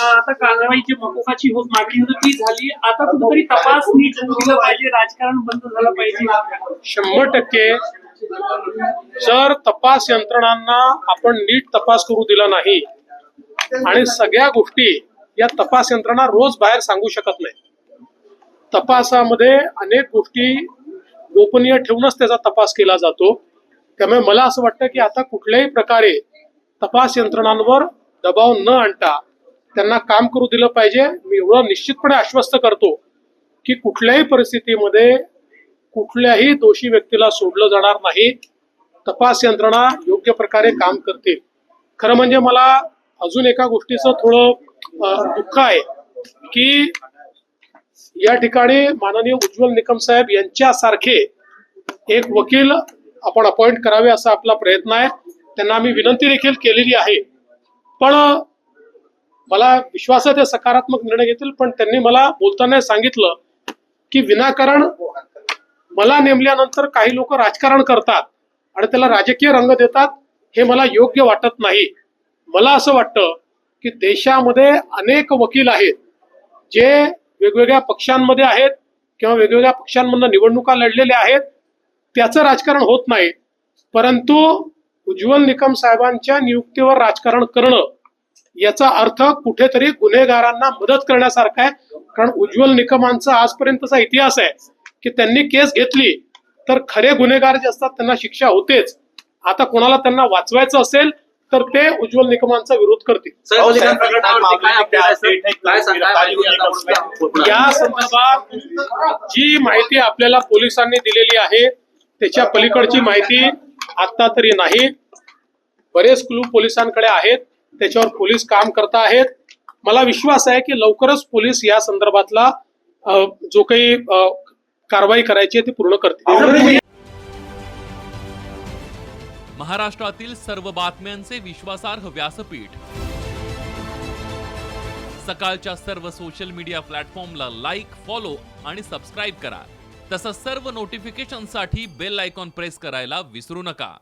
आता कारवाईची मकोकाची होत मागणी होती ती झाली. आता कुठेतरी तपास नीट दिला पाहिजे राजकारण बंद झालं पाहिजे. शंभर टक्के. जर तपास यंत्रणांना आपण नीट तपास करू दिला नाही आणि सगळ्या गोष्टी या तपास यंत्रणा रोज बाहेर सांगू शकत नाही तपासामध्ये अनेक गोष्टी गोपनीय ठेवूनच त्याचा तपास केला जातो. त्यामुळे मला असं वाटतं की आता कुठल्याही प्रकारे तपास यंत्रणांवर दबाव न आणता त्यांना काम करू दिलं पाहिजे. मी एवढं निश्चितपणे आश्वस्त करतो की कुठल्याही परिस्थितीमध्ये कुठल्याही दोषी व्यक्तीला सोडलं जाणार नाही. तपास यंत्रणा योग्य प्रकारे काम करतील खरं म्हणजे मला अजून एका गोष्टीचं थोडं दुःख आहे की या ठिकाणी माननीय उज्ज्वल निकम साहेब यांच्यासारखे एक वकील आपण अपॉइंट करावे असा आपला प्रयत्न आहे. त्यांना आम्ही विनंती देखील केलेली आहे. पण मला विश्वास आहे ते सकारात्मक निर्णय घेतील पण त्यांनी मला बोलताना सांगितलं की विनाकारण मला नेमल्यानंतर काही लोक राजकारण करतात आणि त्याला राजकीय रंग देतात हे मला योग्य वाटत नाही. मला असं वाटतं की देशामध्ये अनेक वकील आहेत जे वेगवेगळ्या पक्षांमध्ये आहेत किंवा वेगवेगळ्या पक्षांमधून निवडणुका लढलेल्या आहेत त्याचं राजकारण होत नाही. परंतु उज्ज्वल निकम साहेबांच्या नियुक्तीवर राजकारण करणं याचा अर्थ कुठेतरी गुन्हेगारांना मदत करण्यासारखा आहे. कारण उज्ज्वल निकमांचा आजपर्यंतचा इतिहास आहे की त्यांनी केस घेतली तर खरे गुन्हेगार जे असतात त्यांना शिक्षा होतेच. आता कोणाला त्यांना वाचवायचं असेल तर ते उज्ज्वल निकमांचा विरोध करतील. या संदर्भात जी माहिती आपल्याला पोलिसांनी दिलेली आहे त्याच्या पलीकडची माहिती आता तरी नाही. बरेच क्लू पोलिसांकडे आहेत. त्याच्यावर पोलीस काम करत आहेत. मला विश्वास आहे की लवकरच पोलीस या संदर्भातला जो काही कारवाई करायची आहे ती पूर्ण करतील. महाराष्ट्रातील सर्व बातम्यांचे विश्वासार्ह व्यासपीठ. सकाळच्या सर्व सोशल मीडिया प्लॅटफॉर्मला लाईक फॉलो आणि सबस्क्राईब करा. तसंच सर्व नोटिफिकेशनसाठी बेल आयकॉन प्रेस करायला विसरू नका.